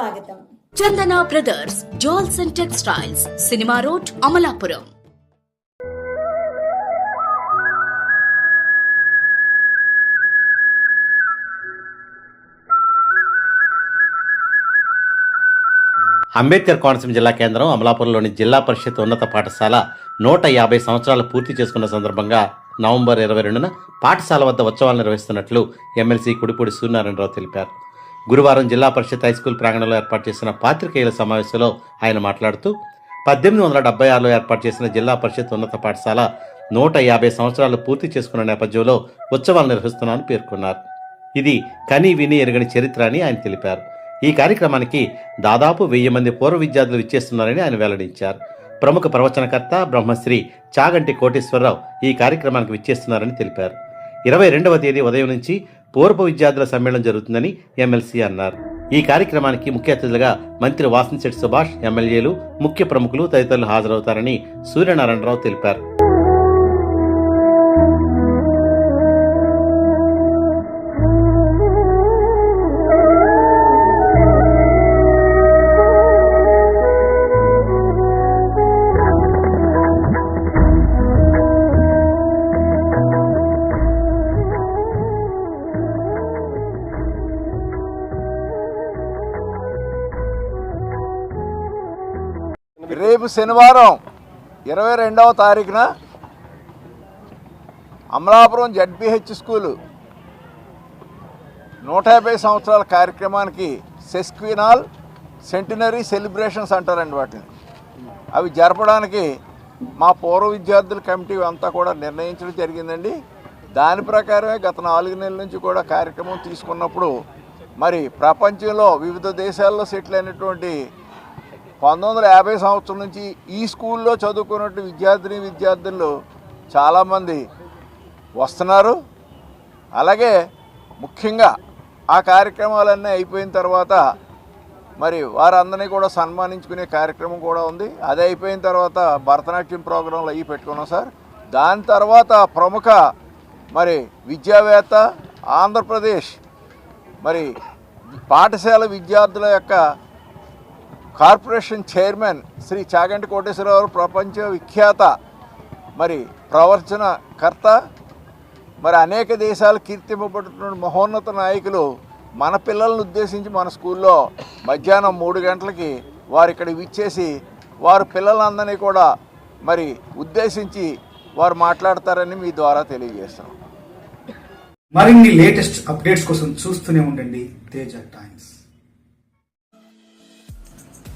స్వాగతం. Chandana brothers jewels and textiles cinema road Amalapuram. Ambedkar Konaseema జిల్లా కేంద్రం అమలాపురంలోని జిల్లా పరిషత్ ఉన్నత పాఠశాల నూట యాభై సంవత్సరాలు పూర్తి చేసుకున్న సందర్భంగా నవంబర్ ఇరవై రెండున పాఠశాల వద్ద ఉత్సవాలు నిర్వహిస్తున్నట్లు ఎమ్మెల్సీ కుడిపూడి సూర్యనారాయణరావు తెలిపారు. గురువారం జిల్లా పరిషత్ హైస్కూల్ ప్రాంగణంలో ఏర్పాటు చేసిన పాత్రికేయుల సమావేశంలో ఆయన మాట్లాడుతూ పద్దెనిమిది వందల డెబ్బై ఆరులో ఏర్పాటు చేసిన జిల్లా పరిషత్ ఉన్నత పాఠశాల నూట యాభై సంవత్సరాలు పూర్తి చేసుకున్న నేపథ్యంలో ఉత్సవాలు నిర్వహిస్తున్నామని పేర్కొన్నారు. ఇది కని విని ఎరగని చరిత్ర అని ఆయన తెలిపారు. ఈ కార్యక్రమానికి దాదాపు వెయ్యి మంది పూర్వ విద్యార్థులు విచ్చేస్తున్నారని ఆయన వెల్లడించారు. ప్రముఖ ప్రవచనకర్త బ్రహ్మశ్రీ చాగంటి కోటేశ్వరరావు ఈ కార్యక్రమానికి విచ్చేస్తున్నారని తెలిపారు. ఇరవై రెండవ తేదీ ఉదయం నుంచి పూర్వ విద్యార్థుల సమ్మేళనం జరుగుతుందని ఎమ్మెల్సీ అన్నారు. ఈ కార్యక్రమానికి ముఖ్య అతిథులుగా మంత్రి వాసంశెట్టి సుభాష్ ఎమ్మెల్యేలు ముఖ్య ప్రముఖులు తదితరులు హాజరవుతారని సూర్యనారాయణరావు తెలిపారు. రేపు శనివారం ఇరవై రెండవ తారీఖున అమలాపురం జడ్బిహెచ్ స్కూలు నూట యాభై సంవత్సరాల కార్యక్రమానికి సెస్క్వినాల్ సెంటినరీ సెలబ్రేషన్స్ అంటారండి వాటిని. అవి జరపడానికి మా పూర్వ విద్యార్థుల కమిటీ అంతా కూడా నిర్ణయించడం జరిగిందండి. దాని ప్రకారమే గత నాలుగు నెలల నుంచి కూడా కార్యక్రమం తీసుకున్నప్పుడు మరి ప్రపంచంలో వివిధ దేశాల్లో సెటిల్ అయినటువంటి పంతొమ్మిది వందల యాభై సంవత్సరం నుంచి ఈ స్కూల్లో చదువుకున్నట్టు విద్యార్థిని విద్యార్థులు చాలామంది వస్తున్నారు. అలాగే ముఖ్యంగా ఆ కార్యక్రమాలన్నీ అయిపోయిన తర్వాత మరి వారందరినీ కూడా సన్మానించుకునే కార్యక్రమం కూడా ఉంది. అది అయిపోయిన తర్వాత భరతనాట్యం ప్రోగ్రాంలు అవి పెట్టుకున్నాం సార్. దాని తర్వాత ప్రముఖ మరి విద్యావేత్త ఆంధ్రప్రదేశ్ మరి పాఠశాల విద్యార్థుల యొక్క కార్పొరేషన్ చైర్మన్ శ్రీ చాగంటి కోటేశ్వరరావు ప్రపంచ విఖ్యాత మరి ప్రవర్చనకర్త మరి అనేక దేశాలు కీర్తింపబడుతున్న మహోన్నత నాయకులు మన పిల్లలను ఉద్దేశించి మన స్కూల్లో మధ్యాహ్నం మూడు గంటలకి వారు ఇక్కడ విచ్చేసి వారు పిల్లలందరినీ కూడా మరి ఉద్దేశించి వారు మాట్లాడతారని మీ ద్వారా తెలియజేస్తున్నాం. మరిన్ని లేటెస్ట్ అప్డేట్స్ కోసం చూస్తూనే ఉండండి తేజ టైమ్స్.